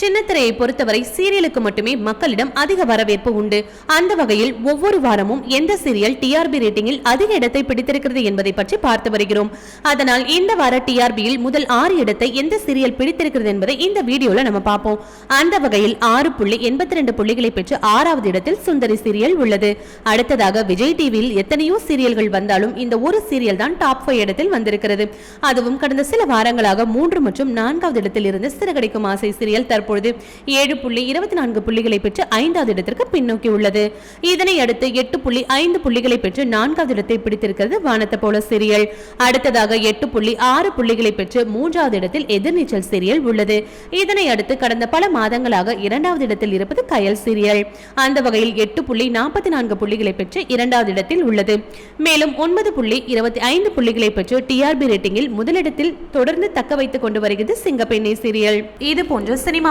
சின்னத்திரையை பொறுத்தவரை சீரியலுக்கு மட்டுமே மக்களிடம் அதிக வரவேற்பு உண்டு. அந்த வகையில் ஒவ்வொரு வாரமும் எந்த சீரியல் டிஆர்பி ரேட்டிங்கில் அதிக இடத்தை பிடித்திருக்கிறது என்பதை பற்றி பார்த்து வருகிறோம். அதனால் இந்த வார டிஆர்பியில் முதல் ஆறு இடத்தை எந்த சீரியல் பிடித்திருக்கிறது என்பதை இந்த வீடியோல நம்ம பார்ப்போம். அந்த வகையில் ஆறு புள்ளி எண்பத்தி ரெண்டு புள்ளிகளை பெற்று ஆறாவது இடத்தில் சுந்தரி சீரியல் உள்ளது. அடுத்ததாக விஜய் டிவியில் எத்தனையோ சீரியல்கள் வந்தாலும் இந்த ஒரு சீரியல் தான் டாப் ஃபைவ் இடத்தில் வந்திருக்கிறது. அதுவும் கடந்த சில வாரங்களாக மூன்று மற்றும் நான்காவது இடத்தில் இருந்து சிறகடிக்கும் ஆசை சீரியல் தற்போது தற்பொழுது ஏழு புள்ளி இருபத்தி நான்கு புள்ளிகளை பெற்று ஐந்தாவது இடத்திற்கு பின்னோக்கி உள்ளது இதனை அடுத்து எட்டு புள்ளி ஐந்து புள்ளிகளை பெற்று நான்காவது இடத்தை பிடித்திருக்கிறது வானத்தை போல சீரியல் அடுத்ததாக எட்டு புள்ளி ஆறு புள்ளிகளை பெற்று மூன்றாவது இடத்தில் எதிர்நீச்சல் சீரியல் உள்ளது. இதனை அடுத்து கடந்த பல மாதங்களாக இரண்டாவது இடத்தில் இருப்பது கயல் சீரியல் அந்த வகையில் எட்டு புள்ளி நாற்பத்தி நான்கு புள்ளிகளை பெற்று இரண்டாவது இடத்தில் உள்ளது. மேலும் ஒன்பது புள்ளி இருபத்தி ஐந்து புள்ளிகளை பெற்று டிஆர்பி ரேட்டிங்கில் முதலிடத்தில் தொடர்ந்து தக்க வைத்துக் கொண்டு வருகிறது சிங்கப்பெண்ணை சீரியல் இது போன்ற சினிமா